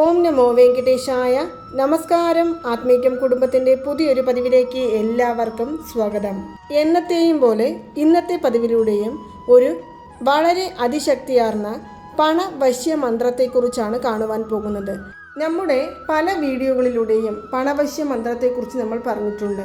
ഓം നമോ വെങ്കടേശായ. നമസ്കാരം. ആത്മീക്യം കുടുംബത്തിന്റെ പുതിയൊരു പതിവിലേക്ക് എല്ലാവർക്കും സ്വാഗതം. എന്നത്തെയും പോലെ ഇന്നത്തെ പതിവിലൂടെയും ഒരു വളരെ അതിശക്തിയാർന്ന പണവശ്യ മന്ത്രത്തെക്കുറിച്ചാണ് കാണുവാൻ പോകുന്നത്. നമ്മുടെ പല വീഡിയോകളിലൂടെയും പണവശ്യ മന്ത്രത്തെക്കുറിച്ച് നമ്മൾ പറഞ്ഞിട്ടുണ്ട്.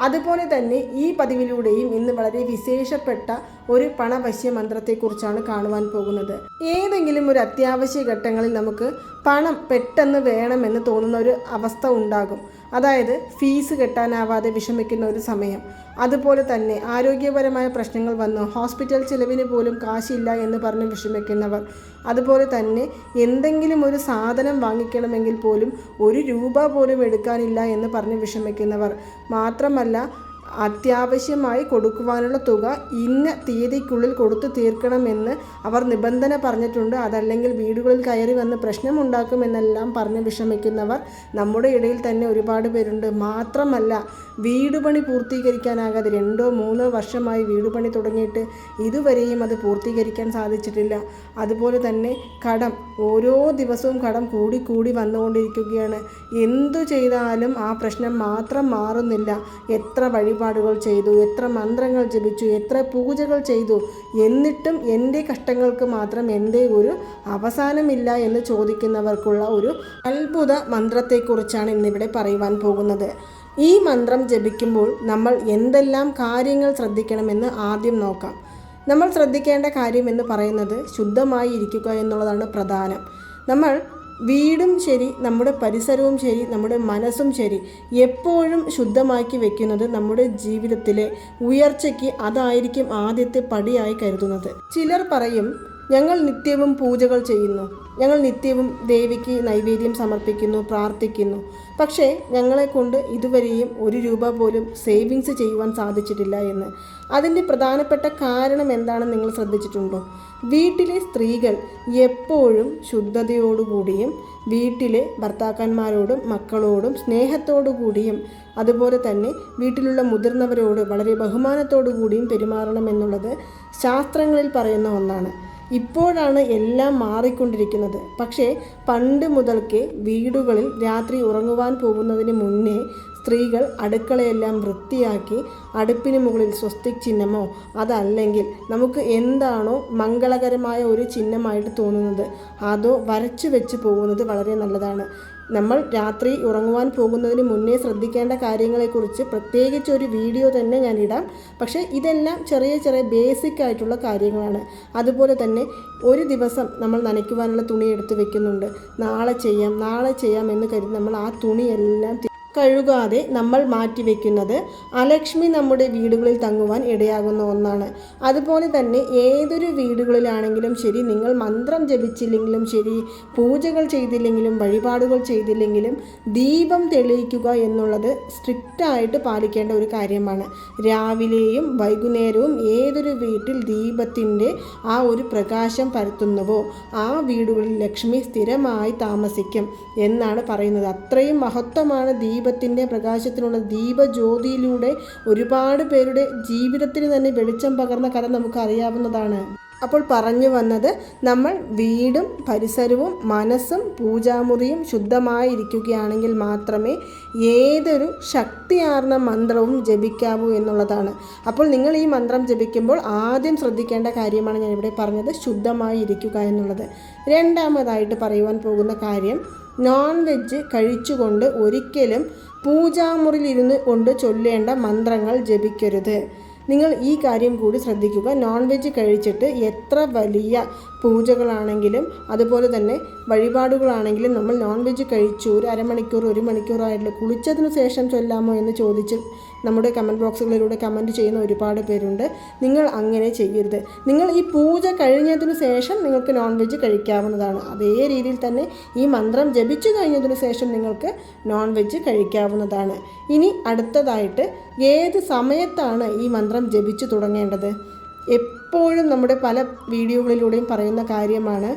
അതുപോലെ തന്നെ ഈ പതിവിലൂടെയും ഇന്ന് വളരെ വിശേഷപ്പെട്ട ഒരു പണവശ്യ മന്ത്രത്തെക്കുറിച്ചാണ് കാണുവാൻ പോകുന്നത്. ഏതെങ്കിലും ഒരു അത്യാവശ്യ ഘട്ടങ്ങളിൽ നമുക്ക് പണം പെട്ടെന്ന് വേണമെന്ന് തോന്നുന്ന ഒരു അവസ്ഥ ഉണ്ടാകും. അതായത് ഫീസ് കെട്ടാനാവാതെ വിഷമിക്കുന്ന ഒരു സമയം. അതുപോലെ തന്നെ ആരോഗ്യപരമായ പ്രശ്നങ്ങൾ വന്ന് ഹോസ്പിറ്റൽ ചിലവിന് പോലും കാശില്ല എന്ന് പറഞ്ഞ് വിഷമിക്കുന്നവർ. അതുപോലെ തന്നെ എന്തെങ്കിലും ഒരു സാധനം വാങ്ങിക്കണമെങ്കിൽ പോലും ഒരു രൂപ പോലും എടുക്കാനില്ല എന്ന് പറഞ്ഞ് വിഷമിക്കുന്നവർ. മാത്രമല്ല അത്യാവശ്യമായി കൊടുക്കുവാനുള്ള തുക ഇന്ന തീയതിക്കുള്ളിൽ കൊടുത്തു തീർക്കണമെന്ന് അവർ നിബന്ധന പറഞ്ഞിട്ടുണ്ട്. അതല്ലെങ്കിൽ വീടുകളിൽ കയറി വന്ന് പ്രശ്നമുണ്ടാക്കുമെന്നെല്ലാം പറഞ്ഞ് വിഷമിക്കുന്നവർ നമ്മുടെ ഇടയിൽ തന്നെ ഒരുപാട് പേരുണ്ട്. മാത്രമല്ല വീട് പണി പൂർത്തീകരിക്കാനാകാതെ രണ്ടോ മൂന്നോ വർഷമായി വീട് പണി തുടങ്ങിയിട്ട് ഇതുവരെയും അത് പൂർത്തീകരിക്കാൻ സാധിച്ചിട്ടില്ല. അതുപോലെ തന്നെ കടം ഓരോ ദിവസവും കടം കൂടി കൂടി വന്നുകൊണ്ടിരിക്കുകയാണ്. എന്തു ചെയ്താലും ആ പ്രശ്നം മാത്രം മാറുന്നില്ല. എത്ര വഴിപാടുകൾ ചെയ്തു എത്ര മന്ത്രങ്ങൾ ജപിച്ചു എത്ര പൂജകൾ ചെയ്തു എന്നിട്ടും എന്റെ കഷ്ടങ്ങൾക്ക് മാത്രം എന്റെ ഒരു അവസാനമില്ല എന്ന് ചോദിക്കുന്നവർക്കുള്ള ഒരു അത്ഭുത മന്ത്രത്തെക്കുറിച്ചാണ് ഇന്നിവിടെ പറയുവാൻ പോകുന്നത്. ഈ മന്ത്രം ജപിക്കുമ്പോൾ നമ്മൾ എന്തെല്ലാം കാര്യങ്ങൾ ശ്രദ്ധിക്കണമെന്ന് ആദ്യം നോക്കാം. നമ്മൾ ശ്രദ്ധിക്കേണ്ട കാര്യം എന്ന് പറയുന്നത് ശുദ്ധമായി ഇരിക്കുക എന്നുള്ളതാണ് പ്രധാനം. നമ്മൾ വീടും ശരി നമ്മുടെ പരിസരവും ശരി നമ്മുടെ മനസ്സും ശരി എപ്പോഴും ശുദ്ധമാക്കി വെക്കുന്നത് നമ്മുടെ ജീവിതത്തിലെ ഉയർച്ചയ്ക്ക് അതായിരിക്കും ആദ്യത്തെ പടിയായി കരുതുന്നത്. ചിലർ പറയും ഞങ്ങൾ നിത്യവും പൂജകൾ ചെയ്യുന്നു. ഞങ്ങൾ നിത്യവും ദേവിക്ക് നൈവേദ്യം സമർപ്പിക്കുന്നു പ്രാർത്ഥിക്കുന്നു. പക്ഷേ ഞങ്ങളെ കൊണ്ട് ഇതുവരെയും ഒരു രൂപ പോലും സേവിങ്സ് ചെയ്യുവാൻ സാധിച്ചിട്ടില്ല എന്ന്. അതിന്റെ പ്രധാനപ്പെട്ട കാരണം എന്താണെന്ന് നിങ്ങൾ ശ്രദ്ധിച്ചിട്ടുണ്ടോ? വീട്ടിലെ സ്ത്രീകൾ എപ്പോഴും ശുദ്ധതയോടുകൂടിയും വീട്ടിലെ ഭർത്താക്കന്മാരോടും മക്കളോടും സ്നേഹത്തോടുകൂടിയും അതുപോലെ തന്നെ വീട്ടിലുള്ള മുതിർന്നവരോട് വളരെ ബഹുമാനത്തോടു കൂടിയും പെരുമാറണമെന്നുള്ളത് ശാസ്ത്രങ്ങളിൽ പറയുന്ന ഒന്നാണ്. ഇപ്പോഴാണ് എല്ലാം മാറിക്കൊണ്ടിരിക്കുന്നത്. പക്ഷേ പണ്ട് മുതൽക്കേ വീടുകളിൽ രാത്രി ഉറങ്ങുവാൻ പോകുന്നതിന് മുന്നേ സ്ത്രീകൾ അടുക്കളയെല്ലാം വൃത്തിയാക്കി അടുപ്പിന് മുകളിൽ സ്വസ്തിക് ചിഹ്നമോ അതല്ലെങ്കിൽ നമുക്ക് എന്താണോ മംഗളകരമായ ഒരു ചിഹ്നമായിട്ട് തോന്നുന്നത് അതോ വരച്ചു വെച്ച് പോകുന്നത് വളരെ നല്ലതാണ്. നമ്മൾ രാത്രി ഉറങ്ങുവാൻ പോകുന്നതിന് മുന്നേ ശ്രദ്ധിക്കേണ്ട കാര്യങ്ങളെക്കുറിച്ച് പ്രത്യേകിച്ച് ഒരു വീഡിയോ തന്നെ ഞാൻ ഇടാം. പക്ഷേ ഇതെല്ലാം ചെറിയ ചെറിയ ബേസിക് ആയിട്ടുള്ള കാര്യങ്ങളാണ്. അതുപോലെ തന്നെ ഒരു ദിവസം നമ്മൾ നനയ്ക്കുവാനുള്ള തുണി എടുത്ത് വെക്കുന്നുണ്ട്. നാളെ ചെയ്യാം നാളെ ചെയ്യാം എന്ന് കരുതി നമ്മൾ ആ തുണിയെല്ലാം കഴുകാതെ നമ്മൾ മാറ്റിവെക്കുന്നത് അലക്ഷ്മി നമ്മുടെ വീടുകളിൽ തങ്ങുവാൻ ഇടയാകുന്ന ഒന്നാണ്. അതുപോലെ തന്നെ ഏതൊരു വീടുകളിലാണെങ്കിലും ശരി നിങ്ങൾ മന്ത്രം ജപിച്ചില്ലെങ്കിലും ശരി പൂജകൾ ചെയ്തില്ലെങ്കിലും വഴിപാടുകൾ ചെയ്തില്ലെങ്കിലും ദീപം തെളിയിക്കുക എന്നുള്ളത് സ്ട്രിക്റ്റായിട്ട് പാലിക്കേണ്ട ഒരു കാര്യമാണ്. രാവിലെയും വൈകുന്നേരവും ഏതൊരു വീട്ടിൽ ദീപത്തിന്റെ ആ ഒരു പ്രകാശം പരത്തുന്നുവോ ആ വീടുകളിൽ ലക്ഷ്മി സ്ഥിരമായി താമസിക്കും എന്നാണ് പറയുന്നത്. അത്രയും മഹത്വമാണ് ദീപ ദീപത്തിന്റെ പ്രകാശത്തിനുള്ള ദീപജ്യോതിയിലൂടെ ഒരുപാട് പേരുടെ ജീവിതത്തിന് തന്നെ വെളിച്ചം പകർന്ന കഥ നമുക്ക് അറിയാവുന്നതാണ് അപ്പോൾ പറഞ്ഞു വന്നത് നമ്മൾ വീടും പരിസരവും മനസ്സും പൂജാമുറിയും ശുദ്ധമായിരിക്കുകയാണെങ്കിൽ മാത്രമേ ഏതൊരു ശക്തിയാർന്ന മന്ത്രവും ജപിക്കാവൂ എന്നുള്ളതാണ്. അപ്പോൾ നിങ്ങൾ ഈ മന്ത്രം ജപിക്കുമ്പോൾ ആദ്യം ശ്രദ്ധിക്കേണ്ട കാര്യമാണ് ഞാൻ ഇവിടെ പറഞ്ഞത് ശുദ്ധമായി ഇരിക്കുക എന്നുള്ളത്. രണ്ടാമതായിട്ട് പറയുവാൻ പോകുന്ന കാര്യം നോൺ വെജ് കഴിച്ചുകൊണ്ട് ഒരിക്കലും പൂജാമുറിയിലിരുന്ന് കൊണ്ട് ചൊല്ലേണ്ട മന്ത്രങ്ങൾ ജപിക്കരുത്. നിങ്ങൾ ഈ കാര്യം കൂടി ശ്രദ്ധിക്കുക. നോൺ വെജ് കഴിച്ചിട്ട് എത്ര വലിയ പൂജകളാണെങ്കിലും അതുപോലെ തന്നെ വഴിപാടുകളാണെങ്കിലും നമ്മൾ നോൺ വെജ് കഴിച്ചു ഒരു അരമണിക്കൂർ ഒരു മണിക്കൂറായിട്ടുള്ള കുളിച്ചതിന് ശേഷം ചൊല്ലാമോ എന്ന് ചോദിച്ച് നമ്മുടെ കമന്റ് ബോക്സുകളിലൂടെ കമന്റ് ചെയ്യുന്ന ഒരുപാട് പേരുണ്ട്. നിങ്ങൾ അങ്ങനെ ചെയ്യരുത്. നിങ്ങൾ ഈ പൂജ കഴിഞ്ഞതിന് ശേഷം നിങ്ങൾക്ക് നോൺ വെജ് കഴിക്കാവുന്നതാണ്. അതേ രീതിയിൽ തന്നെ ഈ മന്ത്രം ജപിച്ചു കഴിഞ്ഞതിന് ശേഷം നിങ്ങൾക്ക് നോൺ വെജ് കഴിക്കാവുന്നതാണ്. ഇനി അടുത്തതായിട്ട് ഏത് സമയത്താണ് ഈ മന്ത്രം ജപിച്ചു തുടങ്ങേണ്ടത്? എപ്പോഴും നമ്മുടെ പല വീഡിയോകളിലൂടെയും പറയുന്ന കാര്യമാണ്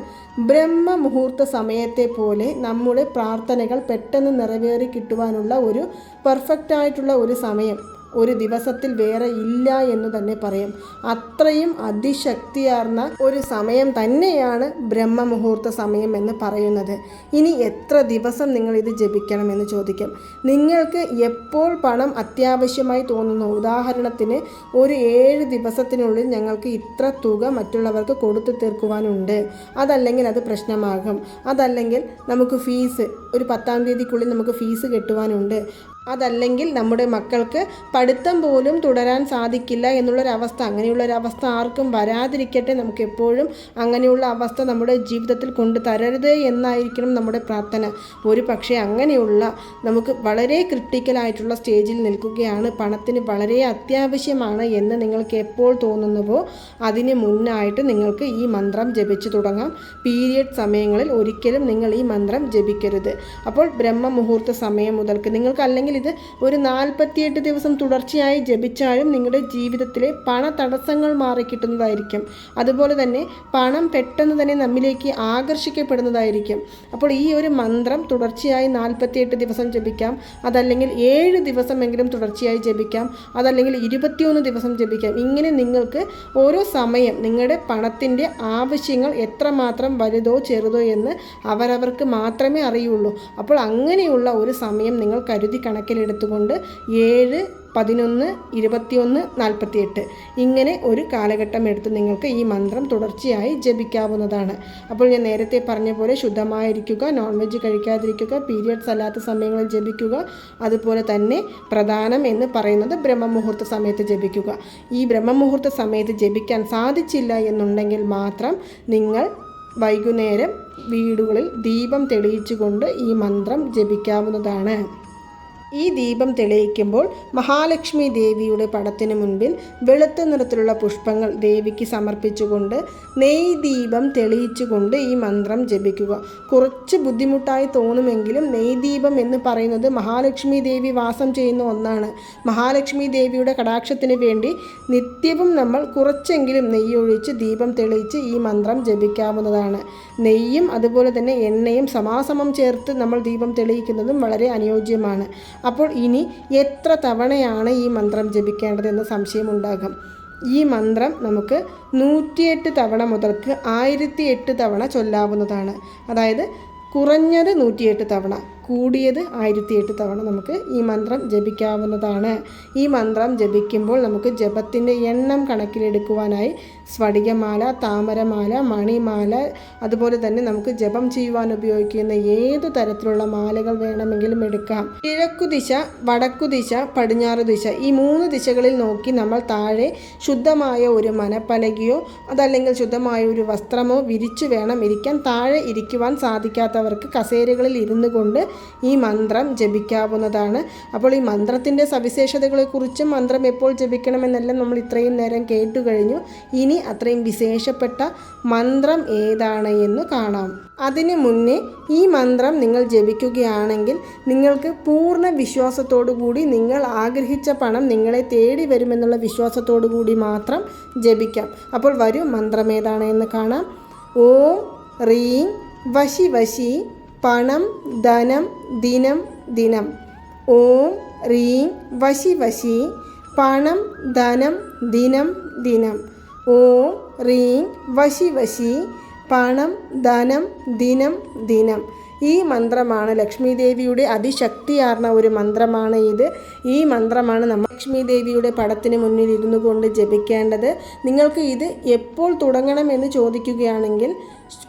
ബ്രഹ്മ മുഹൂർത്ത സമയത്തെ പോലെ നമ്മുടെ പ്രാർത്ഥനകൾ പെട്ടെന്ന് നിറവേറി കിട്ടുവാനുള്ള ഒരു പെർഫെക്റ്റായിട്ടുള്ള ഒരു സമയം. ഒരു ദിവസത്തിൽ വേറെ ഇല്ല എന്ന് തന്നെ പറയാം. അത്രയും അതിശക്തിയാർന്ന ഒരു സമയം തന്നെയാണ് ബ്രഹ്മമുഹൂർത്ത സമയം എന്ന് പറയുന്നത്. ഇനി എത്ര ദിവസം നിങ്ങൾ ഇത് ജപിക്കണം എന്ന് ചോദിക്കാം. നിങ്ങൾക്ക് എപ്പോൾ പണം അത്യാവശ്യമായി തോന്നുന്നു? ഉദാഹരണത്തിന് ഒരു ഏഴ് ദിവസത്തിനുള്ളിൽ ഞങ്ങൾക്ക് ഇത്ര തുക മറ്റുള്ളവർക്ക് കൊടുത്തു തീർക്കുവാനുണ്ട്. അതല്ലെങ്കിൽ അത് പ്രശ്നമാകും. അതല്ലെങ്കിൽ നമുക്ക് ഫീസ് ഒരു പത്താം തീയതിക്കുള്ളിൽ നമുക്ക് ഫീസ് കെട്ടുവാനുണ്ട്. അതല്ലെങ്കിൽ നമ്മുടെ മക്കൾക്ക് പഠിത്തം പോലും തുടരാൻ സാധിക്കില്ല എന്നുള്ളൊരവസ്ഥ അങ്ങനെയുള്ളൊരവസ്ഥ ആർക്കും വരാതിരിക്കട്ടെ നമുക്ക് എപ്പോഴും അങ്ങനെയുള്ള അവസ്ഥ നമ്മുടെ ജീവിതത്തിൽ കൊണ്ടു തരരുത് എന്നായിരിക്കണം നമ്മുടെ പ്രാർത്ഥന. ഒരു പക്ഷേ അങ്ങനെയുള്ള നമുക്ക് വളരെ ക്രിട്ടിക്കലായിട്ടുള്ള സ്റ്റേജിൽ നിൽക്കുകയാണ്. പണത്തിന് വളരെ അത്യാവശ്യമാണ് എന്ന് നിങ്ങൾക്ക് എപ്പോൾ തോന്നുന്നുവോ അതിന് മുന്നായിട്ട് നിങ്ങൾക്ക് ഈ മന്ത്രം ജപിച്ചു തുടങ്ങാം. പീരിയഡ് സമയങ്ങളിൽ ഒരിക്കലും നിങ്ങൾ ഈ മന്ത്രം ജപിക്കരുത്. അപ്പോൾ ബ്രഹ്മ മുഹൂർത്ത സമയം മുതൽക്ക് നിങ്ങൾക്ക് അല്ലെങ്കിൽ ഇത് ഒരു നാൽപ്പത്തിയെട്ട് ദിവസം തുടർച്ചയായി ജപിച്ചാലും നിങ്ങളുടെ ജീവിതത്തിലെ പണ തടസ്സങ്ങൾ മാറി കിട്ടുന്നതായിരിക്കും. അതുപോലെ തന്നെ പണം പെട്ടെന്ന് തന്നെ നമ്മിലേക്ക് ആകർഷിക്കപ്പെടുന്നതായിരിക്കും. അപ്പോൾ ഈ ഒരു മന്ത്രം തുടർച്ചയായി നാൽപ്പത്തിയെട്ട് ദിവസം ജപിക്കാം. അതല്ലെങ്കിൽ ഏഴ് ദിവസമെങ്കിലും തുടർച്ചയായി ജപിക്കാം. അതല്ലെങ്കിൽ ഇരുപത്തിയൊന്ന് ദിവസം ജപിക്കാം. ഇങ്ങനെ നിങ്ങൾക്ക് ഓരോ സമയം നിങ്ങളുടെ പണത്തിന്റെ ആവശ്യങ്ങൾ എത്രമാത്രം വലുതോ ചെറുതോ എന്ന് അവരവർക്ക് മാത്രമേ അറിയുള്ളൂ. അപ്പോൾ അങ്ങനെയുള്ള ഒരു സമയം നിങ്ങൾ കരുതി കണക്കിലെടുത്തുകൊണ്ട് ഏഴ് പതിനൊന്ന് ഇരുപത്തിയൊന്ന് നാൽപ്പത്തിയെട്ട്. ഇങ്ങനെ ഒരു കാലഘട്ടം എടുത്ത് നിങ്ങൾക്ക് ഈ മന്ത്രം തുടർച്ചയായി ജപിക്കാവുന്നതാണ്. അപ്പോൾ ഞാൻ നേരത്തെ പറഞ്ഞ പോലെ ശുദ്ധമായിരിക്കുക നോൺ വെജ് കഴിക്കാതിരിക്കുക പീരിയഡ്സ് അല്ലാത്ത സമയങ്ങളിൽ ജപിക്കുക അതുപോലെ തന്നെ പ്രധാനം എന്ന് പറയുന്നത് ബ്രഹ്മമുഹൂർത്ത സമയത്ത് ജപിക്കുക. ഈ ബ്രഹ്മമുഹൂർത്ത സമയത്ത് ജപിക്കാൻ സാധിച്ചില്ല എന്നുണ്ടെങ്കിൽ മാത്രം നിങ്ങൾ വൈകുന്നേരം വീടുകളിൽ ദീപം തെളിയിച്ചുകൊണ്ട് ഈ മന്ത്രം ജപിക്കാവുന്നതാണ്. ഈ ദീപം തെളിയിക്കുമ്പോൾ മഹാലക്ഷ്മി ദേവിയുടെ പടത്തിനു മുൻപിൽ വെളുത്ത നിറത്തിലുള്ള പുഷ്പങ്ങൾ ദേവിക്ക് സമർപ്പിച്ചുകൊണ്ട് നെയ് ദീപം തെളിയിച്ചുകൊണ്ട് ഈ മന്ത്രം ജപിക്കുക. കുറച്ച് ബുദ്ധിമുട്ടായി തോന്നുമെങ്കിലും നെയ് ദീപം എന്ന് പറയുന്നത് മഹാലക്ഷ്മി ദേവി വാസം ചെയ്യുന്ന ഒന്നാണ്. മഹാലക്ഷ്മി ദേവിയുടെ കടാക്ഷത്തിന് വേണ്ടി നിത്യവും നമ്മൾ കുറച്ചെങ്കിലും നെയ്യൊഴിച്ച് ദീപം തെളിയിച്ച് ഈ മന്ത്രം ജപിക്കാവുന്നതാണ്. നെയ്യും അതുപോലെ തന്നെ എണ്ണയും സമാസമം ചേർത്ത് നമ്മൾ ദീപം തെളിയിക്കുന്നതും വളരെ അനുയോജ്യമാണ്. അപ്പോൾ ഇനി എത്ര തവണയാണ് ഈ മന്ത്രം ജപിക്കേണ്ടതെന്ന് സംശയമുണ്ടാകും. ഈ മന്ത്രം നമുക്ക് നൂറ്റിയെട്ട് തവണ മുതൽക്ക് ആയിരത്തി എട്ട് തവണ ചൊല്ലാവുന്നതാണ്. അതായത് കുറഞ്ഞത് നൂറ്റിയെട്ട് തവണ. കൂടിയത് ആയിരത്തി എട്ട് തവണ നമുക്ക് ഈ മന്ത്രം ജപിക്കാവുന്നതാണ്. ഈ മന്ത്രം ജപിക്കുമ്പോൾ നമുക്ക് ജപത്തിന്റെ എണ്ണം കണക്കിലെടുക്കുവാനായി സ്ഫടികമാല താമരമാല മണിമാല അതുപോലെ തന്നെ നമുക്ക് ജപം ചെയ്യുവാൻ ഉപയോഗിക്കുന്ന ഏതു തരത്തിലുള്ള മാലകൾ വേണമെങ്കിലും എടുക്കാം. കിഴക്കുദിശ വടക്കുദിശ പടിഞ്ഞാറ് ദിശ ഈ മൂന്ന് ദിശകളിൽ നോക്കി നമ്മൾ താഴെ ശുദ്ധമായ ഒരു മനപ്പലകയോ അതല്ലെങ്കിൽ ശുദ്ധമായ ഒരു വസ്ത്രമോ വിരിച്ചു വേണം ഇരിക്കാൻ. താഴെ ഇരിക്കുവാൻ സാധിക്കാത്തവർക്ക് കസേരകളിൽ ഇരുന്നു കൊണ്ട് ഈ മന്ത്രം ജപിക്കാവുന്നതാണ്. അപ്പോൾ ഈ മന്ത്രത്തിന്റെ സവിശേഷതകളെക്കുറിച്ചും മന്ത്രം എപ്പോൾ ജപിക്കണമെന്നെല്ലാം നമ്മൾ ഇത്രയും നേരം കേട്ടു കഴിഞ്ഞു. ഇനി അത്രയും വിശേഷപ്പെട്ട മന്ത്രം ഏതാണ് എന്ന് കാണാം. അതിനു മുന്നേ ഈ മന്ത്രം നിങ്ങൾ ജപിക്കുകയാണെങ്കിൽ നിങ്ങൾക്ക് പൂർണ വിശ്വാസത്തോടു കൂടി നിങ്ങൾ ആഗ്രഹിച്ച പണം നിങ്ങളെ തേടി വരുമെന്നുള്ള വിശ്വാസത്തോടു കൂടി മാത്രം ജപിക്കാം. അപ്പോൾ വരും മന്ത്രം ഏതാണ് എന്ന് കാണാം. ഓം റീം വശി വശി പണം ധനം ദിനം ദിനം. ഓം റീം വശി വശി. പണം ധനം ദിനം ദിനം. ഓം റീം വശി വശി. പണം ധനം ദിനം ദിനം. ഈ മന്ത്രമാണ് ലക്ഷ്മി ദേവിയുടെ അതിശക്തിയാർന്ന ഒരു മന്ത്രമാണ് ഇത്. ഈ മന്ത്രമാണ് നമ്മൾ ലക്ഷ്മി ദേവിയുടെ പടത്തിന് മുന്നിൽ ഇരുന്നു കൊണ്ട് ജപിക്കേണ്ടത്. നിങ്ങൾക്ക് ഇത് എപ്പോൾ തുടങ്ങണമെന്ന് ചോദിക്കുകയാണെങ്കിൽ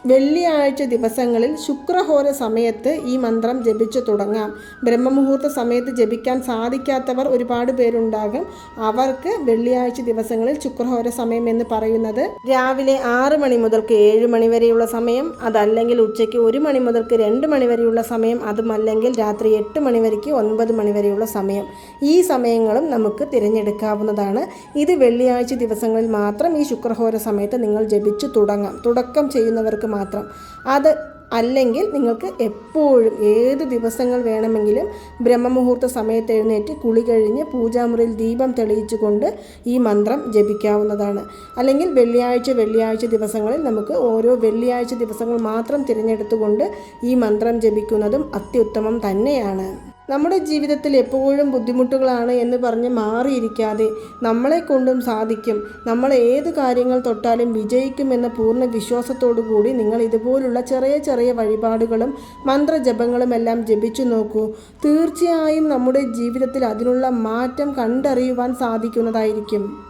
വെള്ളിയാഴ്ച ദിവസങ്ങളിൽ ശുക്രഹോര സമയത്ത് ഈ മന്ത്രം ജപിച്ചു തുടങ്ങാം. ബ്രഹ്മമുഹൂർത്ത സമയത്ത് ജപിക്കാൻ സാധിക്കാത്തവർ ഒരുപാട് പേരുണ്ടാകും. അവർക്ക് വെള്ളിയാഴ്ച ദിവസങ്ങളിൽ ശുക്രഹോര സമയം എന്ന് പറയുന്നത് രാവിലെ ആറ് മണി മുതൽക്ക് ഏഴ് മണി വരെയുള്ള സമയം അതല്ലെങ്കിൽ ഉച്ചയ്ക്ക് ഒരു മണി മുതൽക്ക് രണ്ട് മണി വരെയുള്ള സമയം അതുമല്ലെങ്കിൽ രാത്രി എട്ട് മണി വരയ്ക്ക് ഒൻപത് മണി വരെയുള്ള സമയം. ഈ സമയങ്ങളും നമുക്ക് തിരഞ്ഞെടുക്കാവുന്നതാണ്. ഇത് വെള്ളിയാഴ്ച ദിവസങ്ങളിൽ മാത്രം ഈ ശുക്രഹോര സമയത്ത് നിങ്ങൾ ജപിച്ചു തുടങ്ങാം. തുടക്കം ചെയ്യുന്നവർക്ക് മാത്രം. അത് അല്ലെങ്കിൽ നിങ്ങൾക്ക് എപ്പോഴും ഏത് ദിവസങ്ങൾ വേണമെങ്കിലും ബ്രഹ്മമുഹൂർത്ത സമയത്ത് എഴുന്നേറ്റ് കുളി കഴിഞ്ഞ് പൂജാമുറിയിൽ ദീപം തെളിയിച്ചുകൊണ്ട് ഈ മന്ത്രം ജപിക്കാവുന്നതാണ്. അല്ലെങ്കിൽ വെള്ളിയാഴ്ച വെള്ളിയാഴ്ച ദിവസങ്ങളിൽ നമുക്ക് ഓരോ വെള്ളിയാഴ്ച ദിവസങ്ങൾ മാത്രം തിരഞ്ഞെടുത്തുകൊണ്ട് ഈ മന്ത്രം ജപിക്കുന്നതും അത്യുത്തമം തന്നെയാണ്. നമ്മുടെ ജീവിതത്തിൽ എപ്പോഴും ബുദ്ധിമുട്ടുകളാണ് എന്ന് പറഞ്ഞ് മാറിയിരിക്കാതെ നമ്മളെ കൊണ്ടും സാധിക്കും. നമ്മൾ ഏത് കാര്യങ്ങൾ തൊട്ടാലും വിജയിക്കുമെന്ന പൂർണ വിശ്വാസത്തോടു കൂടി നിങ്ങൾ ഇതുപോലുള്ള ചെറിയ ചെറിയ വഴിപാടുകളും മന്ത്രജപങ്ങളും എല്ലാം ജപിച്ചു നോക്കൂ. തീർച്ചയായും നമ്മുടെ ജീവിതത്തിൽ അതിനുള്ള മാറ്റം കണ്ടറിയുവാൻ സാധിക്കുന്നതായിരിക്കും.